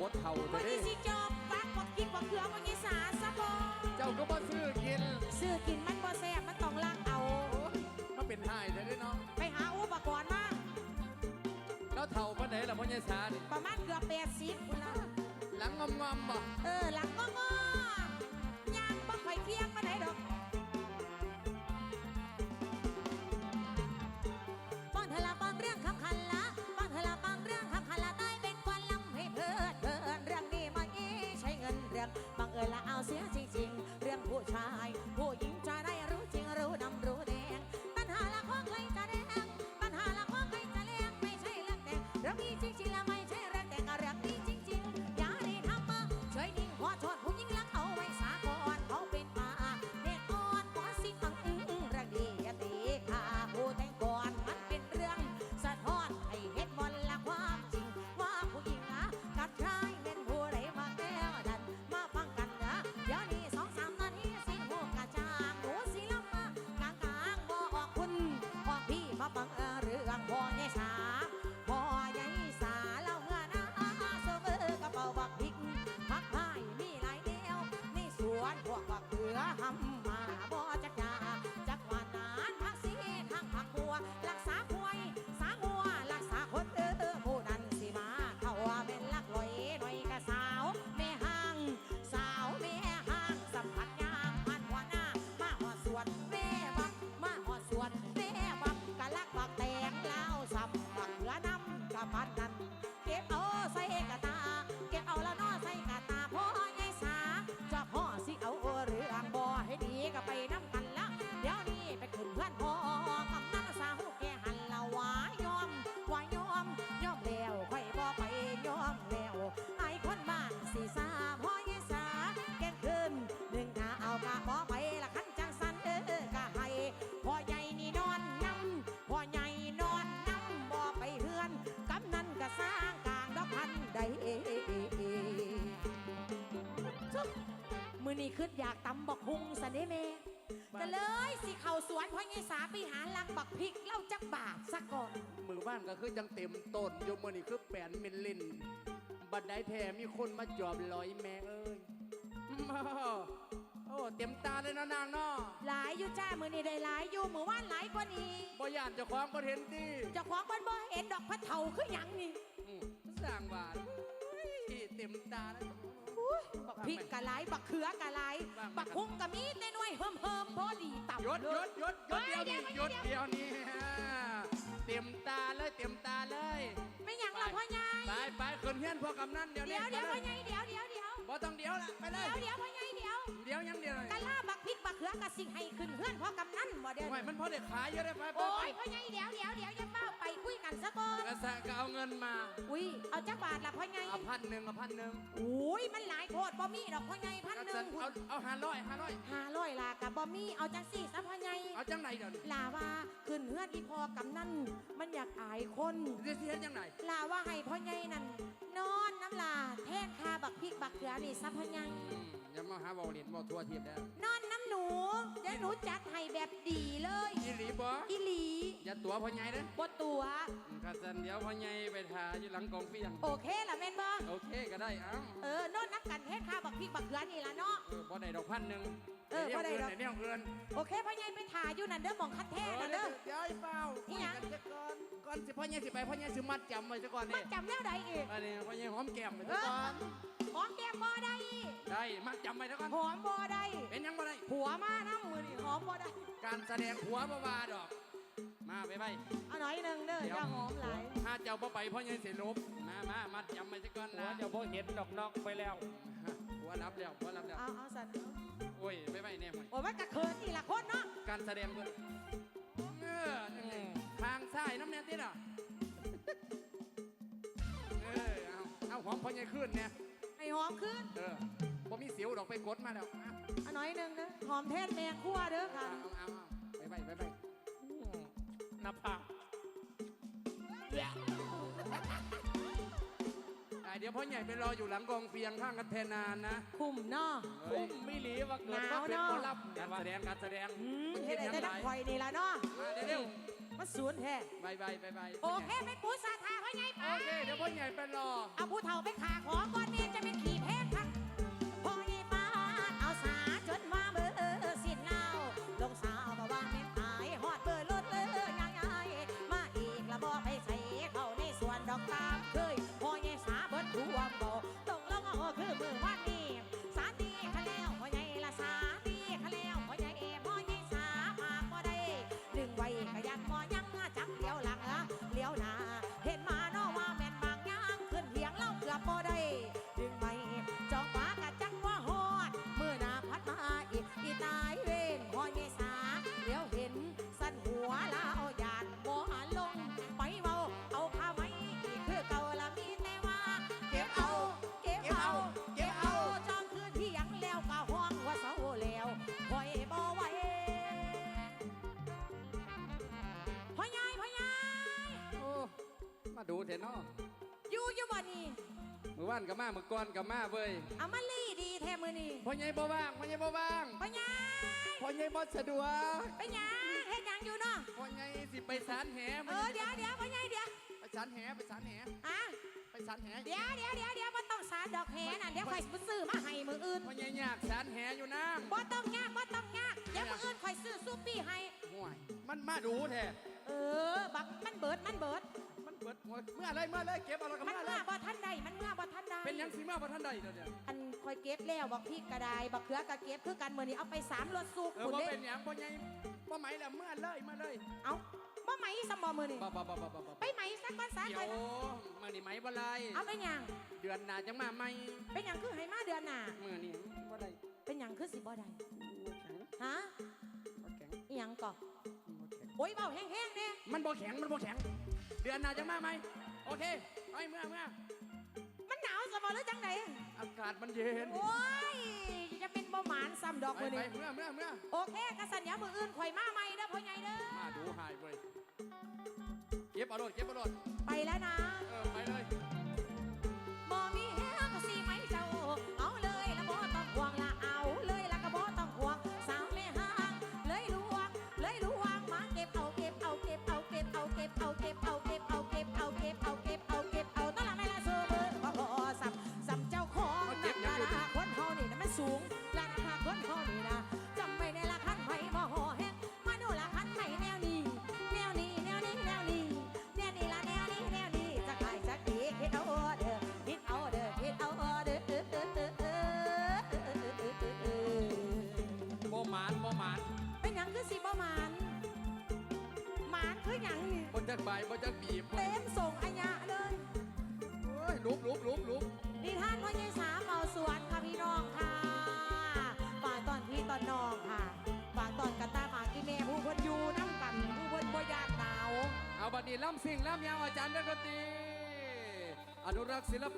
บทเท่าวันเด้นี้สิจอบปักบักกิกบักเขือบักยีสาซะบ่เจ้าก็บ่ซื้อกินซื้อกินมันบ่แซ่บมันต้องล้างเอา มาเป็นหายเด้อเนาะไปหาอุปกรณ์มาแล้วเท่าปานไหนล่ะพ่อใหญ่สานี่ประมาณเกือบ80พุ่นละหลังงอมๆบ่เออหลังงองๆย่างบ่ค่อยเที่ยงปานใดดอกป้อนเธอละป้อนเรื่องคำคันำ มือนี้ขึ้นอยากตำบักฮุงสันเด้แม่ก็เลยสิเข้าสวนพ่อใหญ่สาไปหาลังบักพริกเล่าจักบาทซะก่อนมือบ้านก็คือจังเต็มต้นอยู่มื้อนี้คือแปนมิลลินบัดใดแท้มีคนมาจอบลอยแม่เอ้ยมาโอ้เต็มตาเลยเนาะนางเนาะหลายอยู่จ้ามือนี้ได้หลายอยู่มือว่านหลายกว่านี้บ่ย่านเจ้าของบ่เห็นติเจ้าของบ้านบ่เห็นดอกพะเทาคือหยังนี่อืมสร้างบ้านเฮ้ยเต็มตาแล้วอุ๊ ยบักพริกกะหลายบักเขือกะหลายว่างไหมบักฮุงกะมีแต่หน่วยเฮิมเฮิมๆพอดีต่ำหยศเลหยศหยศหยศเดียวนี้หฮ้ยศเดียวนี้เต็มตาเลยเต็มตาเลยไม่หยังละพ่อใหญ่ไปไปขึ้นเฮียนพวกกำนันเดี๋ยวเดี๋ยวเดี๋ยวไปพ่อลใหญ่เดี๋ยวเดี๋ยวเดี๋ยวบ่ต้องเดี๋ยวละไปเลยเดี๋ยวเดี๋ยวพ่อใหญ่เดี๋ยวเดี๋ยวยังเดียวเลยกะล่าบั ลือกะสิให้ขึ้นเฮือนพ่อกำนันบ่เดี๋ยวโอ้มันพอได้ขายเยอะได้ไปไปโอ้ไปยพ่อใหญ่เดี๋ยวเดี๋ยวเดี๋ยวอย่าเฝ้าไปคุยกันซะก่อนกระแสก็เอาเงินมาอุ้ยเอาจักบาทละพ่อใหญ่เอาพันหนึ่งเอาพันหนึ่งอุ้ยมันหลายโพดบ่มีดอกพ่อใหญ่พันกระหนึ่แสงเอาเอาห้าร้อยห้าร้อยห้าร้อยลากับบ่มีเอาจังสี่ซะพ่อใหญ่เอาจังไหนเดี๋ยวนี้ลาว่าขึ้นเฮือนอีพอกำนันมันอยากอายคนเดี๋ยวสิเฮ็ดจังไหนลาว่าให้พ่อใหญ่นั่นนอนน้ำลาแทนคาบักพริกบักเขือนี่ซะพ่อใหญ่ อืม อย่ามาหาเบาเหรียญเบาทั่วทีบแล้วนอนน้ำหนูเดี๋ยวหนูจัดให้แบบดีเลยอีหลีบ่อีหลีอย่าตัวพ่อใหญ่เด้อบ่ตัวอืมกระสันเดี๋ยวพ่อใหญ่ไปทาอยู่หลังกองเฟียงโอเคล่ะแม่นบ่โอเคก็ได้เอ้าเออนอนน้ำกันแทนคาบักพริกบักเขือนี่ล่ะเนาะเออบ่ได้ดอกพันหนึ่งเออบ่ได้ดอกเดี๋ยวเงินโอเคพ่อใหญ่ไปถ่ายอยู่นั่นเด้อหมองคัดแท้นั่นเด้อเดี๋ยวไอ้เฝ้าอีหยังคุกันซะก่อนก่อนสิพ่อใหญ่สิไปพ่อใหญ่สิมัดจำไว้ซะก่อนมันี่นจำแนวใดอีกอันนี้พ่อใหญ่หอมแก้มไว้เอซะก่ออน หอมแก้มบ่ได้ ได้มัดจำไว้ซะก่อนหอมบ่ได้ เป็นหยังบ่ได้ ผัวมาน้ำมือนี่หอมบ่ได้ การแสดงหัวบ่ว่าดอก มาไปไปเอาหน่อยหนึงเด้ออย่าหอมหลายถ้าเจ้าบ่ไปพ่อใหญ่สิลบมามามัดจำไว้ซะก่อนหัวนะเดี๋ยวพอเห็นดอกนอกไปแล้วหัวรับแล้วหัวรับแล้ว เอาเอาสันโอ้ยไปไปแน่หมดโอ้ยมันกะเคินอีหละคนเนาะ การแสดงเพิ่นเออจังไงทางซ้ายน้ำแน่ติล่ะเออเอาเอาหอมพ่อใหญ่ขึ้นเนี่ยให้หอม ขึ้นเออบ่มีสิวดอกไปกดมาแล้วเอาเอาหน่อยหนึงเด้อหอมแทนแมงคั่วเด้อค่ะ เอาเอาเอาไปไปไปไปหน้าผากอ่าเดี๋ยวพ่อใหญ่ไปรออยู่หลังกองเฟียงข้างกันแทนนานนะคุมเนาะ เฮ้ยไม่หลีว่าเกิดหนาวว่าเป็นเนอะคนรับการแสดงการแสดงอืมมันเฮ็เห็ดนให้ยังแต่ไงดักข่อยนี่ล่ะเนาะ มาเร็ว มันสวนแท้ๆไปไปไปไปโอเคไม่ปูสาทาพ่อใหญ่ไปโอเคเดี๋ยวพ่อพ่อใหญ่ไปรอเอาผู้เฒ่าไปขาขอก่อนเมียจะเป็นขี่แพง ก็อยากมอยัง ดูเถอะเนาะอยู่อยู่บ่นี่มือว่านกับมามือก่อนกับมาเว้ยเอามาลี่ดีแท้มือนี่พ่อใหญ่บ่ว่างพ่อใหญ่บ่ว่างพ่อใหญ่พ่อใหญ่บ่สะดวกไปหยังเฮ็ดหยังอยู่เนาะพ่อใหญ่สิไปสารแหเออเดี๋ยวเดี๋ยวพ่อใหญ่เดี๋ยวไปสารแหไปสารแหอะไปสารแหเดี๋ยวเดี๋ยวเดี๋ยวเดี๋ยวบ่ต้องสาดดอกแหน่ะเดี๋ยวข่อยสิซื้อมาให้มืออื่นพ่อใหญ่ยากสารแหอยู่นางบ่ต้องยากบ่ต้องยากเดี๋ยวมืออื่นข่อยซื้อซูปี้ให้ห่วยมันมาดูแท้เออบักมันเบิดมันเบิดมันเบิด หัวเมื่อไรเมื่อไรเก็บเอาแล้วก็มันเมื่อไรเมื่อบ่ทันใดมันเมื่อบ่ทันใดเป็นหยังสิมาบ่ทันใดเดี๋ยวเนี่ยอันข่อยเก็บแล้วบักพริกกระไดบักเขือกระเก็บคือกันมื้อนี้เอาไปสามรถสูบเออคุณบ่เด้เป็นหยังพ่อใหญ่บ่ไหมแล้วเมื่อเลยมาเลยเอ้าบ่ไหมสมบ่มื้อนี้บ่บ่บ่บ่บ่บ่ไปไหมสักก่อนสาเดี๋ก่ยอวนมื้อนี้ไหมบ่ไรเอาไปหยังเดือนหน้าจังมาใหม่เป็นหยังคือให้มาเดือนหน้ามื้อนี้บ่ได้เป็นหยังคือสิบ่ได้บ่แข็งฮะบ่แข็งอีหยังก่อบ่แข็ง โอ้ยเบาแห้งๆเด้มันบ่แข็งมันบ่แข็ง เดือนหน้าจังมาใหม่ โอเคไปเมื่อเมื่อมันหนาวสมบ่หรือจังไดอากาศมันเย็นโอ้ยจะเป็นบ่หมานซ้ำดอกไปมือไปนี้เมื่อเมื่อเมื่อโอเคกระสันเดี๋ยวมืออื่นข่อยมาใหม่เด้อพ่อใหญ่เด้อมาดูหายเว้ยเก็บเอารถเก็บเอารถไปแล้วนะ สูงล่ะนะคนเฮานี่นะจำไว้ในละคันไผบ่ห่อแฮงมาดูละคันไผแนวนี้แนวนี้แนวนี้แนวนี้แนวนี้ละแนวนี้แนวนี้จะขายสักทีคิดเอาเด้อคิดเอาเด้อคิดเอาเด้อบ่หมานบ่หมานเป็นหยังคือสิบ่หมานหมานคือหยังนี่บ่จักใบบ่จักบีบเต็มส่งอัญญะเลยโอ้ยลุบลุบลุบลุบ บัดนี้ล่ำสิ่งล่ำยาวอาจารย์นักดนตรีอนุรักษ์ศิลป